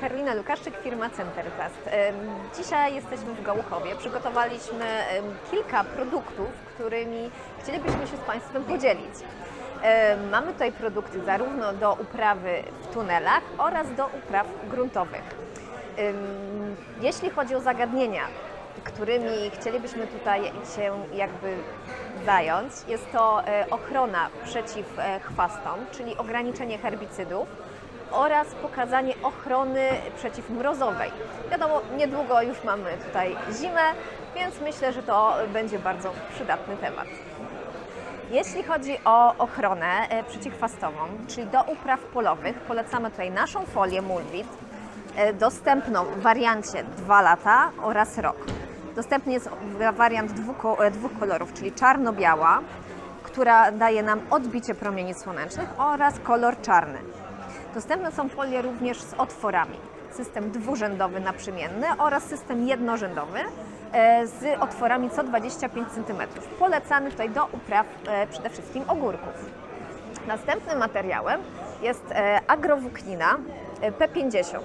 Karolina Lukaszczyk, firma Centerplast. Dzisiaj jesteśmy w Gołuchowie. Przygotowaliśmy kilka produktów, którymi chcielibyśmy się z Państwem podzielić. Mamy tutaj produkty zarówno do uprawy w tunelach oraz do upraw gruntowych. Jeśli chodzi o zagadnienia, którymi chcielibyśmy tutaj się jakby zająć, jest to e, ochrona przeciw e, chwastom, czyli ograniczenie herbicydów oraz pokazanie ochrony przeciwmrozowej. Wiadomo, niedługo już mamy tutaj zimę, więc myślę, że to będzie bardzo przydatny temat. Jeśli chodzi o ochronę e, przeciwchwastową, czyli do upraw polowych, polecamy tutaj naszą folię Mulvit, e, dostępną w wariancie 2 lata oraz rok. Dostępny jest wariant e, dwóch kolorów, czyli czarno-biała, która daje nam odbicie promieni słonecznych oraz kolor czarny. Dostępne są folie również z otworami. System dwurzędowy naprzemienny oraz system jednorzędowy e, z otworami co 25 cm. Polecany tutaj do upraw e, przede wszystkim ogórków. Następnym materiałem jest agrowłóknina e, P50.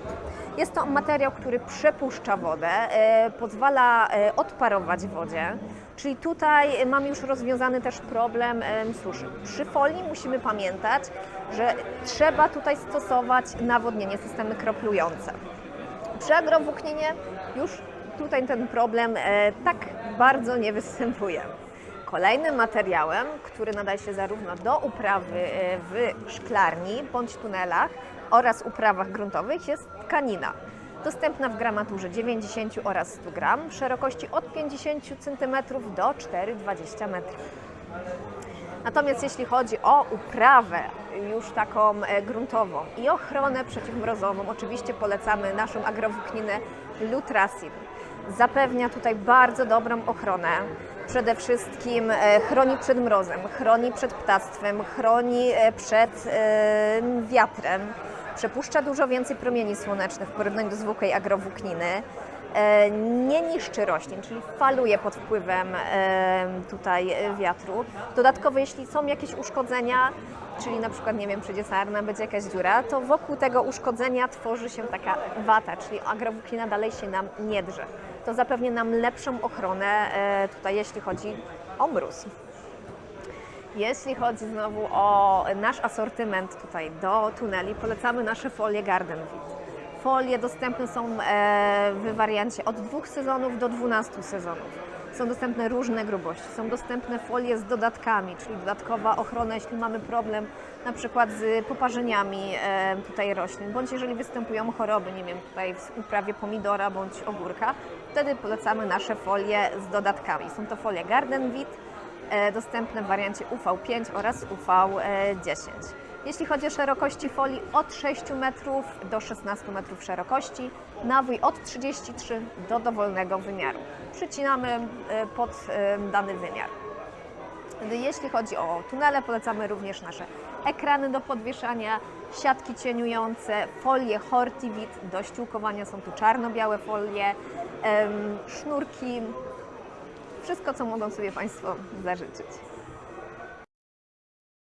Jest to materiał, który przepuszcza wodę, e, pozwala e, odparować wodzie. Czyli tutaj mamy już rozwiązany też problem em, suszy. Przy folii musimy pamiętać, że trzeba tutaj stosować nawodnienie, systemy kroplujące. Przy agrowłókninie już tutaj ten problem e, tak bardzo nie występuje. Kolejnym materiałem, który nadaje się zarówno do uprawy e, w szklarni bądź tunelach oraz uprawach gruntowych jest tkanina. Dostępna w gramaturze 90 oraz 100 gram, szerokości od 50 cm do 4,20 m. Natomiast jeśli chodzi o uprawę już taką e, gruntową i ochronę przeciwmrozową, oczywiście polecamy naszą agrowłókninę Lutrasin. Zapewnia tutaj bardzo dobrą ochronę. Przede wszystkim e, chroni przed mrozem, chroni przed ptactwem, chroni e, przed e, wiatrem. Przepuszcza dużo więcej promieni słonecznych w porównaniu do zwykłej agrowłókniny nie niszczy roślin, czyli faluje pod wpływem tutaj wiatru. Dodatkowo, jeśli są jakieś uszkodzenia, czyli na przykład, nie wiem, przyjdzie sarna, będzie jakaś dziura, to wokół tego uszkodzenia tworzy się taka wata, czyli agrowłóknina dalej się nam nie drze. To zapewni nam lepszą ochronę e, tutaj, jeśli chodzi o mróz. Jeśli chodzi znowu o nasz asortyment tutaj do tuneli, polecamy nasze folie Garden Fit. Folie dostępne są e, w wariancie od dwóch sezonów do 12 sezonów. Są dostępne różne grubości. Są dostępne folie z dodatkami, czyli dodatkowa ochrona, jeśli mamy problem na przykład z poparzeniami e, tutaj roślin, bądź jeżeli występują choroby, nie wiem, tutaj w uprawie pomidora bądź ogórka, wtedy polecamy nasze folie z dodatkami. Są to folie Garden Vit, e, dostępne w wariancie UV5 oraz UV10. Jeśli chodzi o szerokości folii od 6 metrów do 16 metrów szerokości, nawój od 33 do dowolnego wymiaru. Przycinamy e, pod e, dany wymiar. Jeśli chodzi o tunele, polecamy również nasze ekrany do podwieszania, siatki cieniujące, folie Hortivit do ściółkowania, są tu czarno-białe folie, sznurki, wszystko co mogą sobie Państwo zażyczyć.